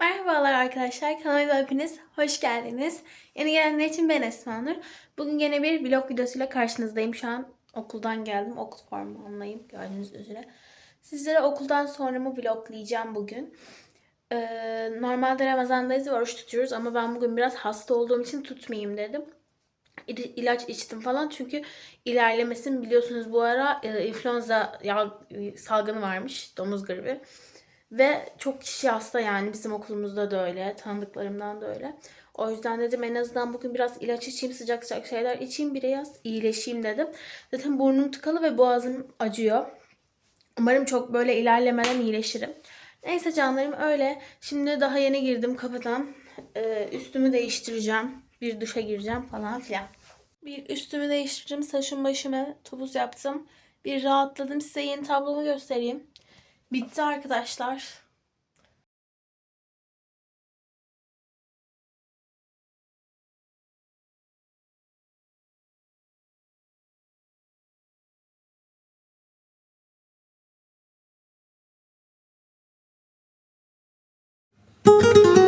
Merhabalar arkadaşlar, kanalıma hepiniz hoş geldiniz. Yeni gelenler için ben Esma Nur. Bugün yine bir vlog videosuyla karşınızdayım. Şu an okuldan geldim, okul formundayım gördüğünüz üzere. Sizlere okuldan sonra mı vloglayacağım bugün. Ee, normalde Ramazan'dayız ve oruç tutuyoruz ama ben bugün biraz hasta olduğum için tutmayayım dedim. İl- ilaç içtim falan çünkü ilerlemesin biliyorsunuz bu ara e, influenza ya, e, salgını varmış, domuz gribi. Ve çok kişi hasta yani bizim okulumuzda da öyle, tanıdıklarımdan da öyle. O yüzden dedim en azından bugün biraz ilaç içeyim, sıcak sıcak şeyler içeyim, biraz iyileşeyim dedim. Zaten burnum tıkalı ve boğazım acıyor. Umarım çok böyle ilerlemeden iyileşirim. Neyse canlarım öyle. Şimdi daha yeni girdim kapıdan. Ee, üstümü değiştireceğim. Bir duşa gireceğim falan filan. Bir üstümü değiştirdim. Saçım başımı topuz yaptım. Bir rahatladım. Size yeni tablomu göstereyim. Bitti arkadaşlar. Şimdi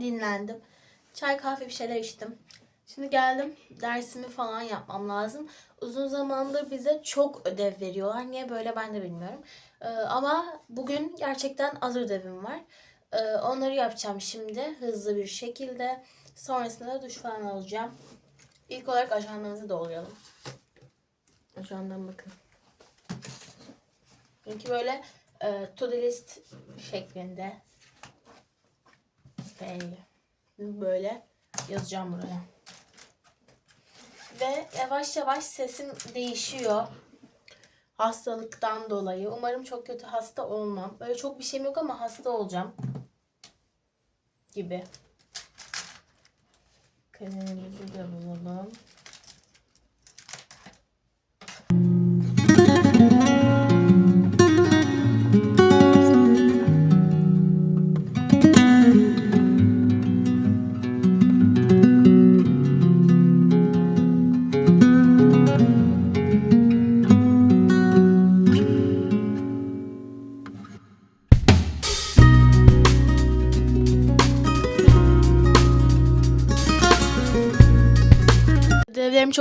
dinlendim. Çay kahve bir şeyler içtim. Şimdi geldim dersimi falan yapmam lazım. Uzun zamandır bize çok ödev veriyorlar. Niye böyle ben de bilmiyorum. Ee, ama bugün gerçekten az ödevim var. Ee, onları yapacağım şimdi hızlı bir şekilde. Sonrasında da duş falan alacağım. İlk olarak ajandamızı dolduralım. Ajandam bakın. Çünkü böyle e, to do list şeklinde F böyle yazacağım buraya. Ve yavaş yavaş sesim değişiyor. Hastalıktan dolayı. Umarım çok kötü hasta olmam. Böyle çok bir şeyim yok ama hasta olacağım. Gibi. Kalemimizi de bulalım.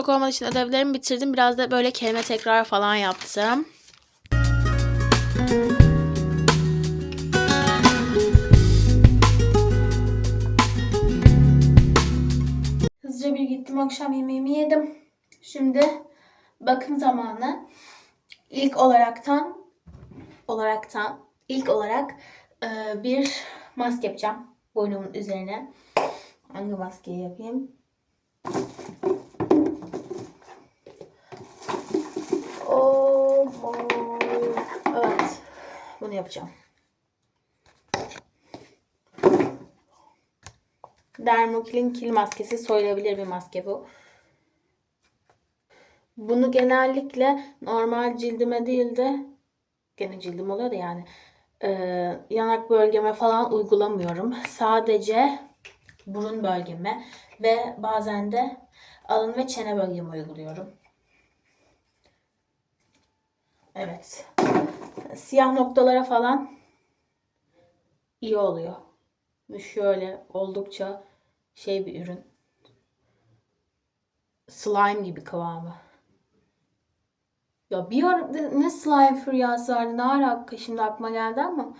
Çok olmadığı için ödevlerimi bitirdim. Biraz da böyle kelime tekrar falan yaptım. Hızlıca bir gittim akşam yemeğimi yedim. Şimdi bakım zamanı. İlk olaraktan olaraktan ilk olarak e, bir maske yapacağım boynumun üzerine. Hangi maskeyi yapayım? Oh my. Evet. Bunu yapacağım. Dermokil'in kil maskesi soyulabilir bir maske bu. Bunu genellikle normal cildime değil de gene cildim oluyor da yani e, yanak bölgeme falan uygulamıyorum. Sadece burun bölgeme ve bazen de alın ve çene bölgeme uyguluyorum. Evet. Siyah noktalara falan iyi oluyor. Ve şöyle oldukça şey bir ürün. Slime gibi kıvamı. Ya bir ara ne slime furyası vardı. Ne ara şimdi aklıma geldi ama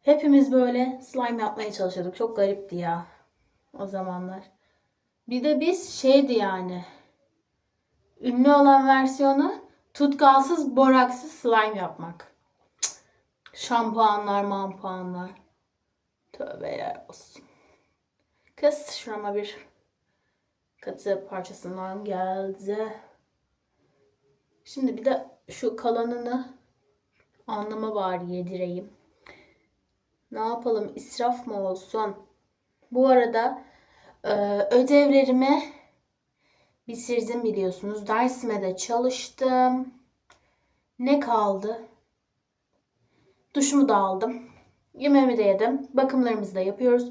hepimiz böyle slime yapmaya çalışıyorduk. Çok garipti ya o zamanlar. Bir de biz şeydi yani ünlü olan versiyonu tutkalsız boraksız slime yapmak. Şampuanlar, mampuanlar. Tövbeler olsun. Kız şurama bir katı parçasından geldi. Şimdi bir de şu kalanını alnıma bari yedireyim. Ne yapalım israf mı olsun? Bu arada ödevlerimi bitirdim biliyorsunuz. Dersime de çalıştım. Ne kaldı? Duşumu da aldım. Yemeğimi de yedim. Bakımlarımızı da yapıyoruz.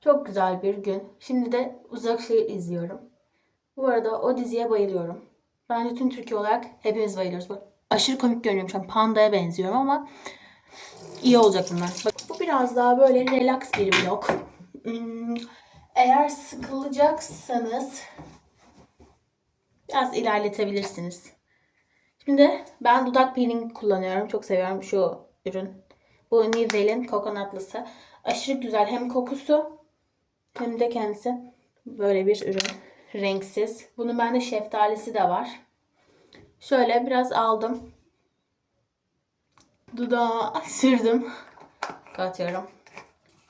Çok güzel bir gün. Şimdi de Uzak Şehir izliyorum. Bu arada o diziye bayılıyorum. Bence tüm Türkiye olarak hepimiz bayılıyoruz. Bak, aşırı komik görünüyorum şu an. Panda'ya benziyorum ama iyi olacak bunlar. Bak, bu biraz daha böyle relax bir vlog. Hmm, eğer sıkılacaksanız biraz ilerletebilirsiniz. Şimdi ben dudak peeling kullanıyorum. Çok seviyorum şu ürün. Bu Nivelle'in kokonatlısı. Aşırı güzel. Hem kokusu hem de kendisi böyle bir ürün. Renksiz. Bunun bende şeftalisi de var. Şöyle biraz aldım. Dudağa sürdüm. Katıyorum.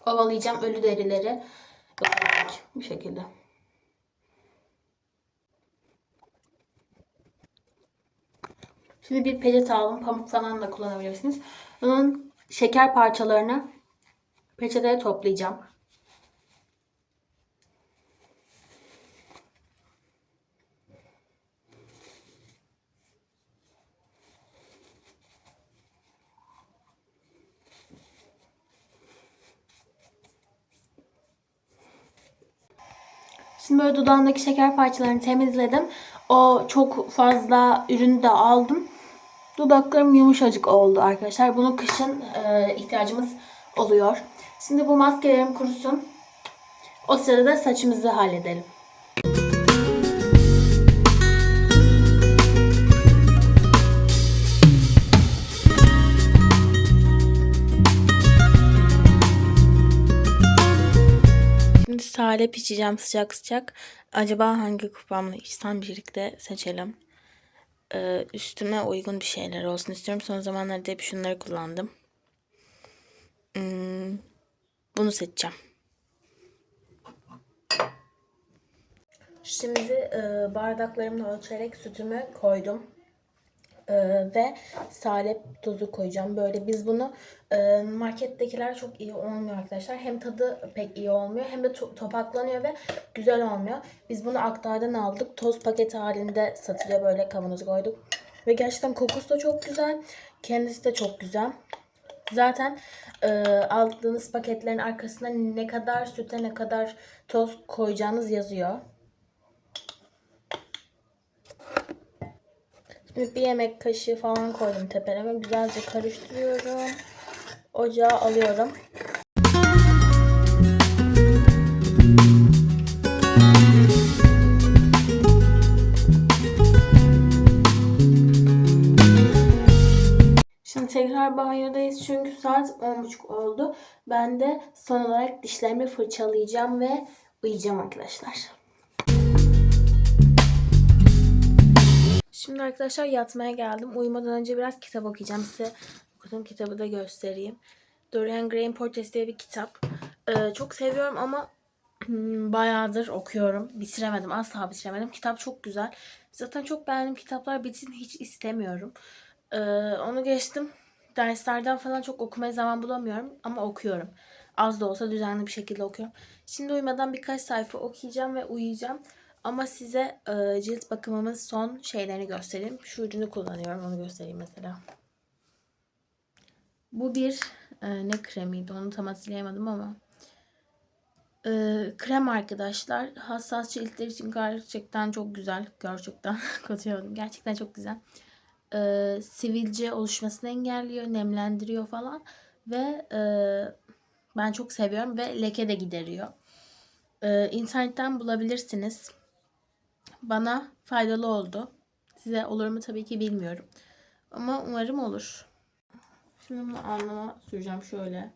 Ovalayacağım ölü derileri. Bu şekilde. Şimdi bir peçete aldım. Pamuk falan da kullanabilirsiniz. Bunun şeker parçalarını peçeteye toplayacağım. Şimdi böyle dudağımdaki şeker parçalarını temizledim. O çok fazla ürünü de aldım. Dudaklarım yumuşacık oldu arkadaşlar. Bunu kışın e, ihtiyacımız oluyor. Şimdi bu maskelerim kurusun. O sırada da saçımızı halledelim. Salep içeceğim sıcak sıcak. Acaba hangi kupamla içsem birlikte seçelim. Ee, üstüme uygun bir şeyler olsun istiyorum. Son zamanlarda hep şunları kullandım. Hmm, bunu seçeceğim. Şimdi e, bardaklarımla ölçerek sütümü koydum. E, ve salep tuzu koyacağım. Böyle biz bunu e, markettekiler çok iyi olmuyor arkadaşlar. Hem tadı pek iyi olmuyor hem de to- topaklanıyor ve güzel olmuyor. Biz bunu aktardan aldık. Toz paket halinde satılıyor böyle kavanoza koyduk. Ve gerçekten kokusu da çok güzel. Kendisi de çok güzel. Zaten e, aldığınız paketlerin arkasında ne kadar süte ne kadar toz koyacağınız yazıyor. Bir yemek kaşığı falan koydum tepeleme. Güzelce karıştırıyorum. Ocağa alıyorum. Şimdi tekrar banyodayız çünkü saat 10.30 oldu. Ben de son olarak dişlerimi fırçalayacağım ve uyuyacağım arkadaşlar. Şimdi arkadaşlar yatmaya geldim. Uyumadan önce biraz kitap okuyacağım. Size okuduğum kitabı da göstereyim. Dorian Gray'in Portresi diye bir kitap. Ee, çok seviyorum ama hmm, bayağıdır okuyorum. Bitiremedim. Asla bitiremedim. Kitap çok güzel. Zaten çok beğendiğim kitaplar bitsin hiç istemiyorum. Ee, onu geçtim. Derslerden falan çok okumaya zaman bulamıyorum. Ama okuyorum. Az da olsa düzenli bir şekilde okuyorum. Şimdi uyumadan birkaç sayfa okuyacağım ve uyuyacağım. Ama size e, cilt bakımımın son şeylerini göstereyim. Şu ürünü kullanıyorum. Onu göstereyim mesela. Bu bir e, ne kremiydi onu tam hatırlayamadım ama. E, krem arkadaşlar. Hassas ciltler için gerçekten çok güzel. Gerçekten katıyordum. Gerçekten çok güzel. E, sivilce oluşmasını engelliyor. Nemlendiriyor falan. Ve e, ben çok seviyorum. Ve leke de gideriyor. E, internetten bulabilirsiniz bana faydalı oldu. Size olur mu tabii ki bilmiyorum. Ama umarım olur. Şimdi bunu alnıma süreceğim şöyle.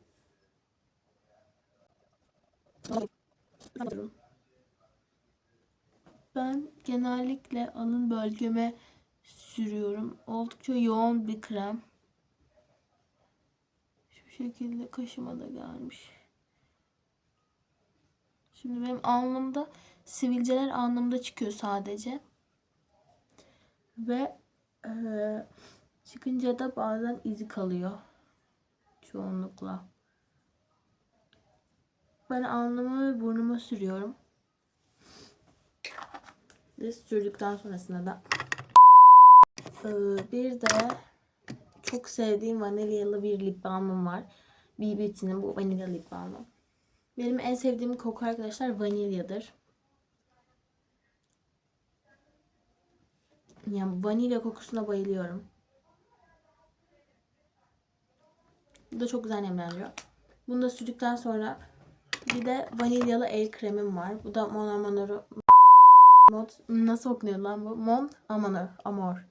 Ben genellikle alın bölgeme sürüyorum. Oldukça yoğun bir krem. şekilde kaşıma da gelmiş. Şimdi benim alnımda sivilceler alnımda çıkıyor sadece. Ve eee, çıkınca da bazen izi kalıyor. Çoğunlukla. Ben alnıma ve burnuma sürüyorum. Ve sürdükten sonrasında da eee, bir de çok sevdiğim vanilyalı bir lip balmım var. BB Beauty'nin bu vanilya lip balmı. Benim en sevdiğim koku arkadaşlar vanilyadır. Yani vanilya kokusuna bayılıyorum. Bu da çok güzel nemlendiriyor. Bunu da sürdükten sonra bir de vanilyalı el kremim var. Bu da Mon Amour'u Mod, nasıl okunuyor lan bu? Mon Amour. Amor.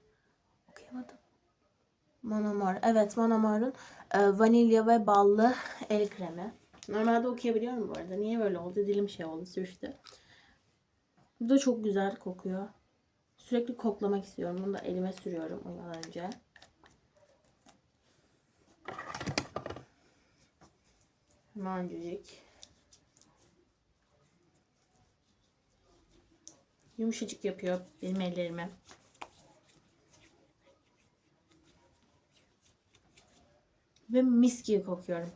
Okuyamadım. Mon Amour. Evet Mon Amour'un e, vanilya ve ballı el kremi. Normalde okuyabiliyorum bu arada. Niye böyle oldu? Dilim şey oldu, sürçtü. Bu da çok güzel kokuyor. Sürekli koklamak istiyorum. Bunu da elime sürüyorum uyumadan önce. Hemencik. Yumuşacık yapıyor benim ellerimi. Ve mis gibi kokuyorum.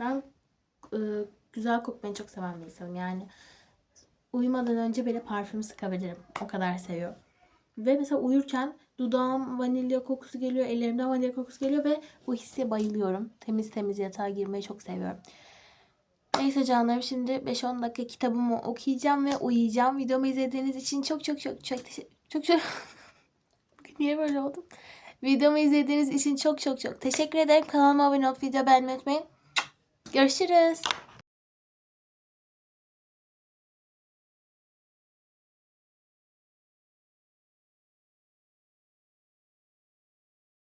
Ben e, güzel kokmayı çok seven bir insanım. Yani uyumadan önce böyle parfüm sıkabilirim. O kadar seviyorum. Ve mesela uyurken dudağım vanilya kokusu geliyor, ellerimden vanilya kokusu geliyor ve bu hisse bayılıyorum. Temiz temiz yatağa girmeyi çok seviyorum. Neyse canlarım şimdi 5-10 dakika kitabımı okuyacağım ve uyuyacağım. Videomu izlediğiniz için çok çok çok çok çok çok niye böyle oldum? Videomu izlediğiniz için çok çok çok teşekkür ederim. Kanalıma abone olup video beğenmeyi unutmayın. Görüşürüz.